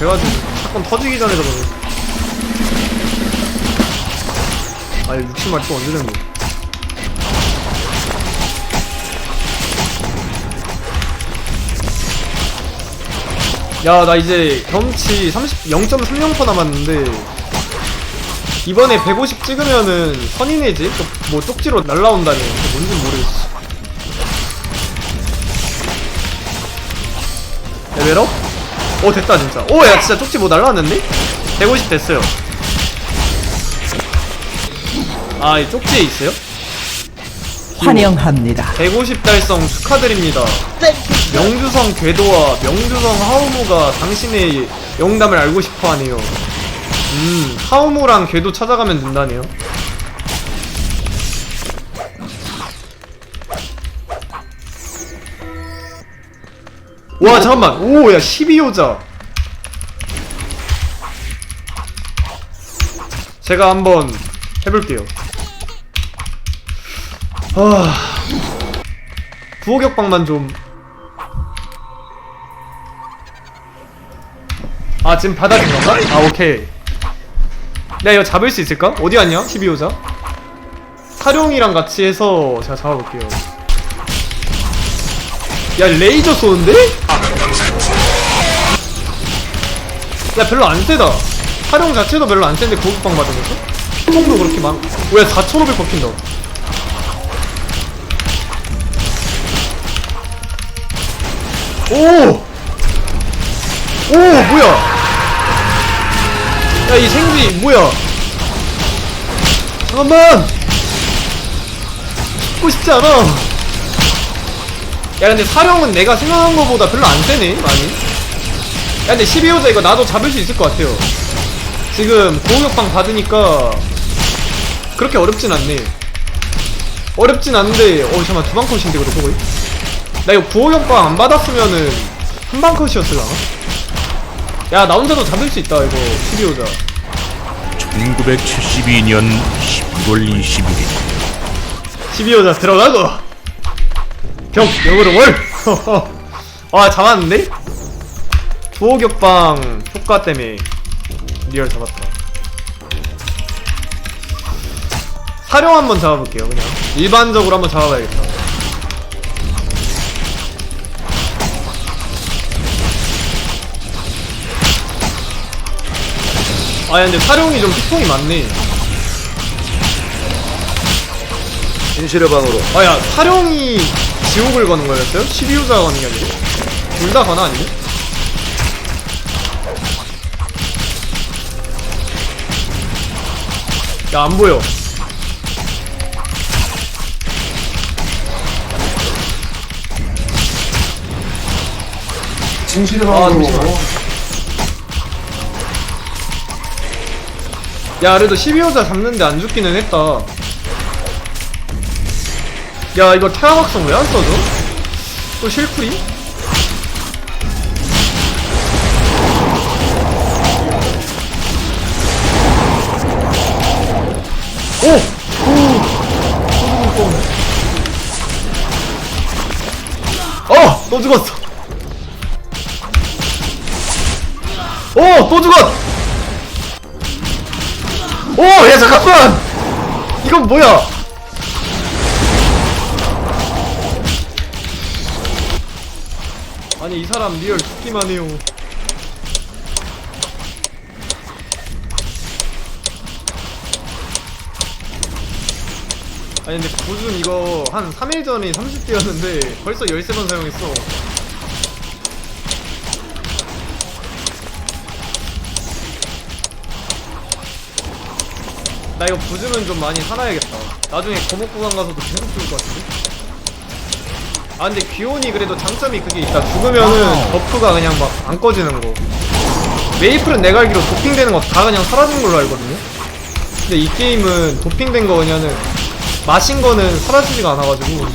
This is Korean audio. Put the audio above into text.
돼가지고 사건 터지기 전에 저거는 아니 60마리 또 언제 된 거 야 나 이제 경치 30 0.30% 남았는데 이번에 150 찍으면은 선인해지? 또뭐 쪽지로 날라온다니 뭔지 모르겠어 레벨업? 오 됐다 진짜. 오 야 진짜 쪽지 뭐 날라왔는데? 150 됐어요. 아 이 쪽지에 있어요? 환영합니다. 150 달성 축하드립니다. 명주성 궤도와 명주성 하우무가 당신의 영담을 알고 싶어 하네요. 음 하우무랑 궤도 찾아가면 된다네요 와 잠깐만 오야 12호자 제가 한번 해볼게요 아 부호격방만 좀 아, 지금 받아준 건가? 아, 오케이. 내가 이거 잡을 수 있을까? 어디 갔냐? 12호자? 사룡이랑 같이 해서 제가 잡아볼게요. 야, 레이저 쏘는데? 야, 별로 안 세다. 사룡 자체도 별로 안 센데 고급방 거죠? 피통도 그렇게 많. 왜 4,500 버킨다. 오! 오 뭐야 야 이 생쥐 뭐야 잠깐만 죽고 싶지 않아 야 근데 사령은 내가 생각한 거보다 별로 안 세네 많이. 야 근데 12호자 이거 나도 잡을 수 있을 것 같아요. 지금 고격방 받으니까 그렇게 어렵진 않네. 어렵진 않은데 어 잠깐만 두방 컷인데 그거 거의 나 이거 구호격방 안 받았으면은 한 방 컷이었을라나? 야나 혼자도 잡을 수 있다 이거 12호자. 1972년 12월 21일 12호자 들어가고 병 역으로 월! 아 잡았는데? 구호격방 효과 때문에 리얼 잡았다. 사령 한번 잡아볼게요 그냥. 일반적으로 한번 잡아봐야겠다. 아 근데 사령이 좀 피통이 많네. 진실의 방으로. 아야 사령이 지옥을 거는 거였어요? 12호자가 거는 게 아니고? 둘다 거나 아니네? 야안 보여 진실의 아 방으로 야 그래도 12호자 잡는데 안 죽기는 했다 야 이거 태양학성 왜 안 써져? 또 실풀이? 오! 오! 어! 또 죽었어 오! 또 죽었! 오! 야 잠깐만! 이건 뭐야? 아니 이 사람 리얼 죽기만 해요. 아니 근데 고준 이거 한 3일 전에 30대였는데 벌써 13번 사용했어. 나 이거 부주면 좀 많이 살아야겠다. 나중에 거목 구간 가서도 계속 죽을 것 같은데? 아 근데 귀온이 그래도 장점이 그게 있다. 죽으면은 버프가 그냥 막 안 꺼지는 거. 메이플은 내가 알기로 도핑되는 거 다 그냥 사라진 걸로 알거든요? 근데 이 게임은 도핑된 거 그냥은 마신 거는 사라지지가 않아가지고